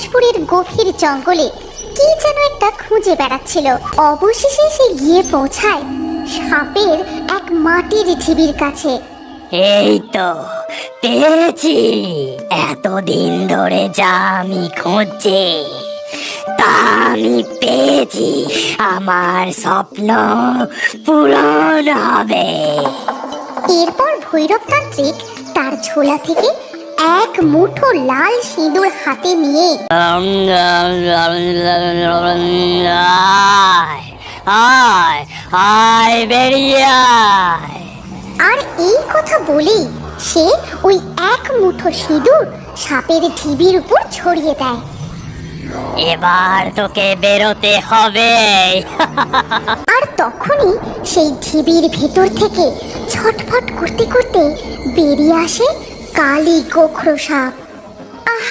কৈলাসপুরের গভীর জঙ্গলে কি যেন একটা খুঁজে বেড়াচ্ছিল। অবশেষে সে গিয়ে পৌঁছায় সাপের এক মাটির ঢিবির কাছে। এই তো পেয়েছি। এতদিন ধরে যা আমি খুঁজছি তা আমি পেয়েছি। আমার স্বপ্ন পূরণ হবে। এরপর ভৈরবতান্ত্রিক তার ঝোলা থেকে এক মুঠো লাল সিঁদুর হাতে নিয়ে আয় আয় আয় বেরিয়ে আয়। আর এই কথা বলেই সে ওই এক মুঠো সিঁদুর সাপের ঢিবির উপর ছড়িয়ে দেয়। এবার তোকে বেরোতে হবে। আর তখনই সেই ঢিবির ভেতর থেকে ছটফট করতে করতে বেরিয়ে আসে কালি গোখরো সাপ আহ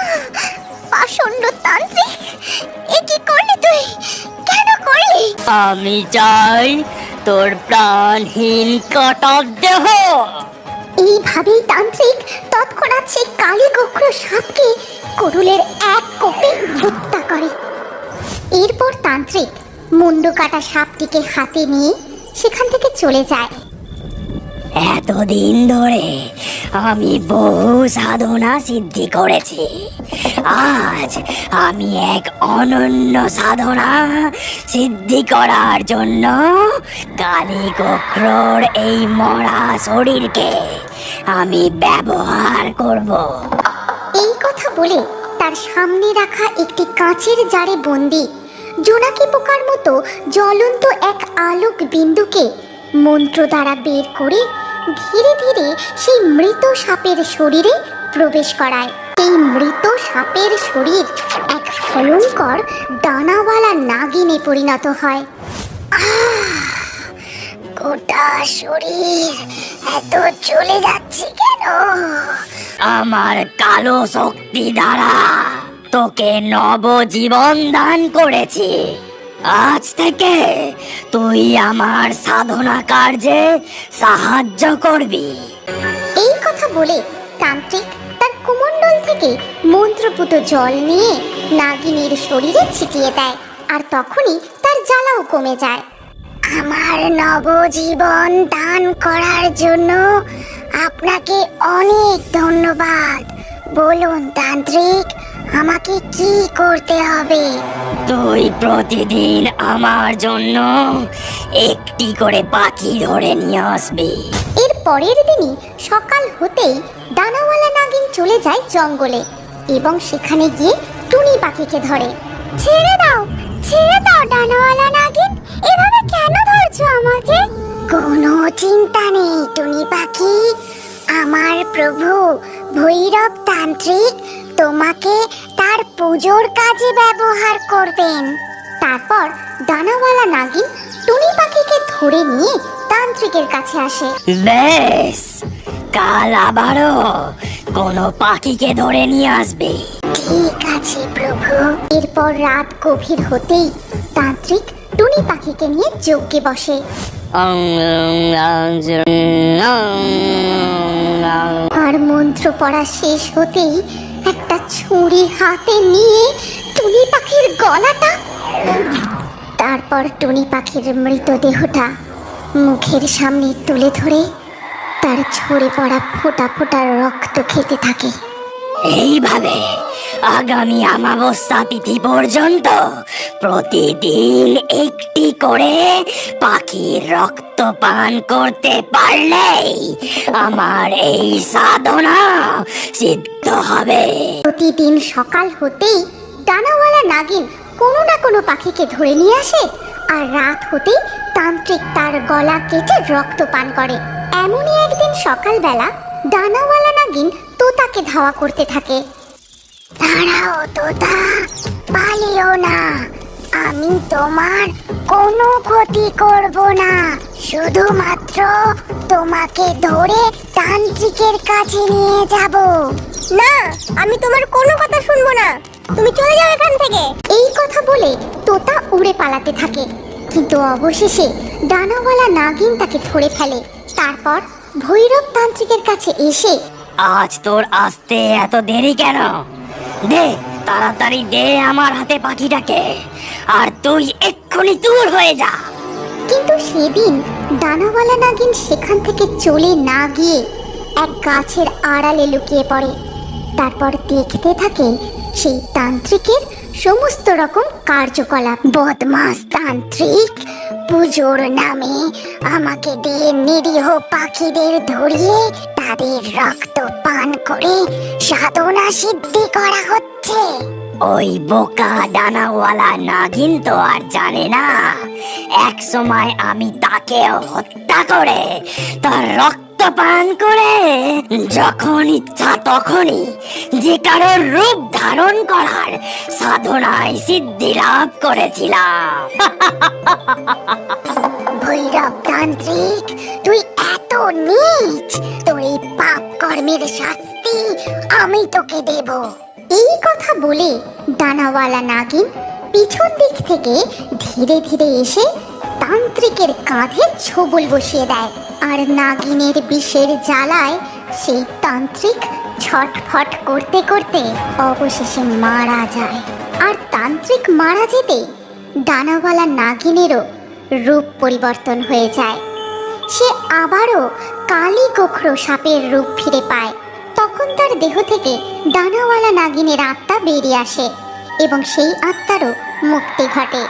আহ তান্ত্রিক এ কি করলি তুই? কেন করলি? আমি চাই তোর প্রাণহীন কটক দেহ। এইভাবেই তান্ত্রিক তৎক্ষণাৎ সেই কালী গোখরো সাপকে করুলের এক কোপে হত্যা করে। এরপর তান্ত্রিক মুন্ডু কাটা সাপটিকে হাতে নিয়ে সেখান থেকে চলে যায়। এতদিন ধরে আমি বহু সাধনা সিদ্ধি করেছি। আজ আমি এক অনন্য সাধনা সিদ্ধি করার জন্য কালী গোখ্রর এই মরা শরীরকে আমি ব্যবহার করব। এই কথা বলে তার সামনে রাখা একটি কাঁচের জারে বন্দি, জোনাকি পোকার মতো জ্বলন্ত এক আলোক বিন্দুকে মন্ত্র দ্বারা বের করে ধীরে ধীরে সেই মৃত সাপের শরীরে প্রবেশ করায়। এই মৃত সাপের শরীর এক ভয়ঙ্কর ডানাওয়ালা নাগিনে পরিণত হয়। গোটা শরীর এত চলে যাচ্ছে কেন? আমার কালো শক্তি দ্বারা তোকে নবজীবন দান করেছি। আজ থেকে তুই আমার সাধনা কার্যে সাহায্য করবি। এই কথা বলে তান্ত্রিক তার কুমণ্ডল থেকে মন্ত্রপুত জল নিয়ে নাগিনীর শরীরে ছিটিয়ে দেয় আর তখনই তার জ্বালাও কমে যায়। আমার নবজীবন দান করার জন্য আপনাকে অনেক ধন্যবাদ। বলুন তান্ত্রিক আমাকে কি করতে হবে? তুই প্রতিদিন আমার জন্য একটি করে পাখি ধরে নিয়ে আসবি। এর পরের দিনই সকাল হতেই ডানাওয়ালা নাগিন চলে যায় জঙ্গলে এবং সেখানে গিয়ে টুনি পাখিকে ধরে। ছেড়ে দাও ছেড়ে দাও ডানাওয়ালা নাগিন এভাবে কেন ধরছো আমাকে? কোনো চিন্তা নেই টুনি পাখি। আমার প্রভু ভৈরব তান্ত্রিক তোমাকে তার পুজোর কাজে ব্যবহার করবেন। তারপর ডানাওয়ালা নাগিন টুনি পাখিকে ধরে নিয়ে তান্ত্রিকের কাছে আসে। বেশ কাল আবারও কোনো পাখিকে ধরে নিয়ে আসবে। ঠিক আছে প্রভু। এরপর রাত গভীর হতেই তান্ত্রিক টুনি পাখিকে নিয়ে যজ্ঞে বসে। আর মন্ত্র পড়া শেষ হতেই একটা ছুরি হাতে নিয়ে টুনি পাখির গলাটা, তারপর টুনি পাখির মৃতদেহটা মুখের সামনে তুলে ধরে তার ঝরে পড়া ফোঁটা ফোঁটা রক্ত খেতে থাকে। এইভাবে আগামী অমাবস্যা তিথি পর্যন্ত প্রতিদিন একটি করে পাখির রক্ত পান করতে পারলেই আমার এই সাধনা সিদ্ধ হবে। প্রতিদিন সকাল হতেই ডানাওয়ালা নাগিন কোনো না কোনো পাখিকে ধরে নিয়ে আসে আর রাত হতেই তান্ত্রিক তার গলা কেটে রক্ত পান করে। এমনই একদিন সকালবেলা ডানাওয়ালা নাগিন তোতাকে ধাওয়া করতে থাকে। দাঁড়াও তোতা, পালিও না। আমি তোমার কোনো ক্ষতি করব না। শুধুমাত্র তোমাকে ধরে তান্ত্রিকের কাছে নিয়ে যাব। না আমি তোমার কোনো কথা শুনব না। তুমি চলে যাও এখান থেকে। এই কথা বলে তোতা উড়ে পালাতে থাকে। কিন্তু অবশেষে ডানাওয়ালা নাগিন তাকে ধরে ফেলে। তারপর ভৈরব তান্ত্রিকের কাছে এসে আজ তোর আসতে এত দেরি কেন? দে তাড়াতাড়ি দে আমার হাতে পাখিটাকে। আর তুই এক্ষুনি দূর হয়ে যা। কিন্তু সেদিন ডানাওয়ালা নাগিন সেখান থেকে চলে না গিয়ে এক গাছের আড়ালে লুকিয়ে পড়ে। তারপর দেখতে থাকে সেই তান্ত্রিকের সমস্ত রকম কার্যকলাপ। বদমাস তান্ত্রিক, পুজোর নামে আমাকে দিয়ে নিরীহ পাখিদের ধরিয়ে তাদের রক্ত পান করে সাধনা সিদ্ধি করা হচ্ছে। ওই বোকা ডানাওয়ালা নাগিন তো আর জানে না। এক সময় আমি তাকে হত্যা করে তার রক্ত পান করে, যখন ইচ্ছা তখনই যে কারোর রূপ ধারণ করার সাধনায় সিদ্ধি লাভ করেছিলাম। ভৈরব তান্ত্রিক, তুই এত নিচ, তোর এই পাপ কর্মের শাস্তি আমি তোকে দেব। এই কথা বলে ডানাওয়ালা নাগিন পিছন দিক থেকে ধীরে ধীরে এসে তান্ত্রিকের কাঁধে ছোবল বসিয়ে দেয়, আর নাগিনের বিষের জ্বালায় সেই তান্ত্রিক ছটফট করতে করতে অবশেষে মারা যায়। আর তান্ত্রিক মারা যেতে ডানাওয়ালা নাগিনেরও রূপ পরিবর্তন হয়ে যায়। সে আবারও কালী গোখরো সাপের রূপ ফিরে পায়। তখন তার দেহ থেকে ডানাওয়ালা নাগিনের আত্মা বেরিয়ে আসে এবং সেই আত্মারও মুক্তি ঘটে।